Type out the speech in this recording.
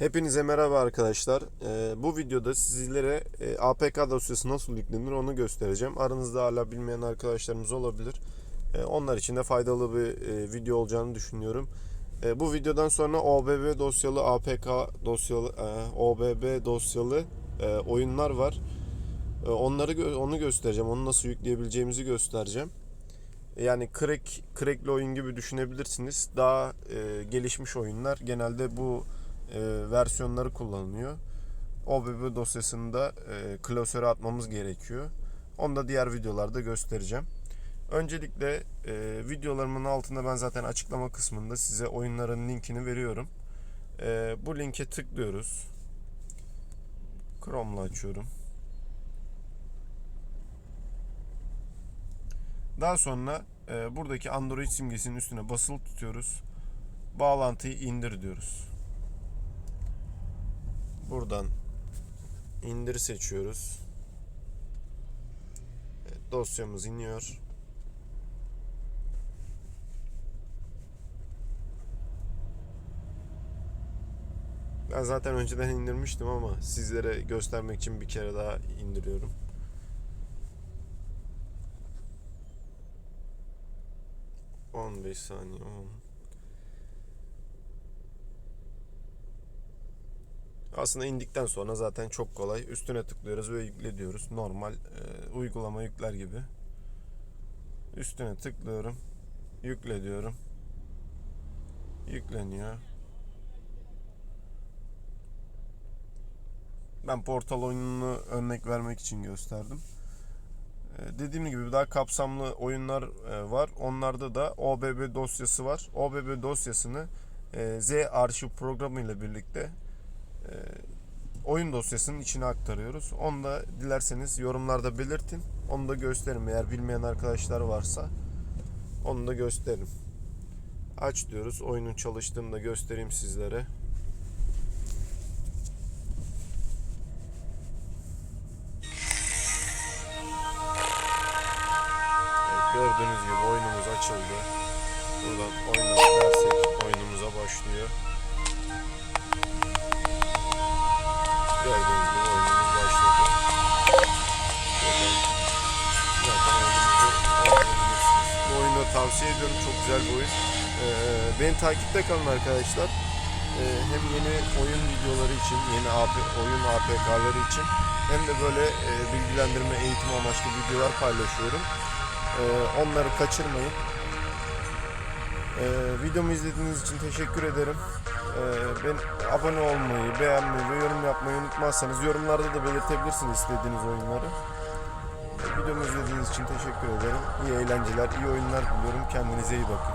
Hepinize merhaba arkadaşlar. Ee, bu videoda sizlere e, APK dosyası nasıl yüklenir onu göstereceğim. Aranızda hala bilmeyen arkadaşlarımız olabilir. Ee, onlar için de faydalı bir e, video olacağını düşünüyorum. E, bu videodan sonra OBB dosyalı APK dosyalı e, OBB dosyalı oyunlar var. Onları onu göstereceğim. Onu nasıl yükleyebileceğimizi göstereceğim. Yani crack crackli oyun gibi düşünebilirsiniz. Daha e, gelişmiş oyunlar genelde bu e, versiyonları kullanılıyor. OBB dosyasında e, klasöre atmamız gerekiyor. Onu da diğer videolarda göstereceğim. Öncelikle e, videolarımın altında ben zaten açıklama kısmında size oyunların linkini veriyorum. E, bu linke tıklıyoruz. Chrome'la açıyorum. Daha sonra e, buradaki Android simgesinin üstüne basılı tutuyoruz. Bağlantıyı indir diyoruz. Buradan indir seçiyoruz. Evet, dosyamız iniyor. Ben zaten önceden indirmiştim ama sizlere göstermek için bir kere daha indiriyorum. On beş saniye. Aslında indikten sonra zaten çok kolay. Üstüne tıklıyoruz ve yükle diyoruz. Normal e, uygulama yükler gibi. Üstüne tıklıyorum. Yükle diyorum. Yükleniyor. Ben portal oyununu örnek vermek için gösterdim. E, Dediğim gibi daha kapsamlı oyunlar e, var. Onlarda da OBB dosyası var. OBB dosyasını e, Z arşiv programı ile birlikte oyun dosyasının içine aktarıyoruz. Onu da dilerseniz yorumlarda belirtin. Onu da gösterin eğer bilmeyen arkadaşlar varsa. Onu da gösterin. Aç diyoruz. Oyunun çalıştığını da göstereyim sizlere. Gördüğünüz gibi oyunumuz açıldı. Buradan oyna dersek oyunumuza başlıyor. Tavsiye ediyorum. Çok güzel bir oyun. Ee, beni takipte kalın arkadaşlar. Ee, hem yeni oyun videoları için, yeni oyun APK'ları için hem de böyle e, bilgilendirme, eğitim amaçlı videolar paylaşıyorum. Ee, onları kaçırmayın. Ee, videomu izlediğiniz için teşekkür ederim. Ee, ben abone olmayı, beğenmeyi ve yorum yapmayı unutmazsanız yorumlarda da belirtebilirsiniz istediğiniz oyunları. Videomu izlediğiniz için teşekkür ederim. İyi eğlenceler, iyi oyunlar diliyorum. Kendinize iyi bakın.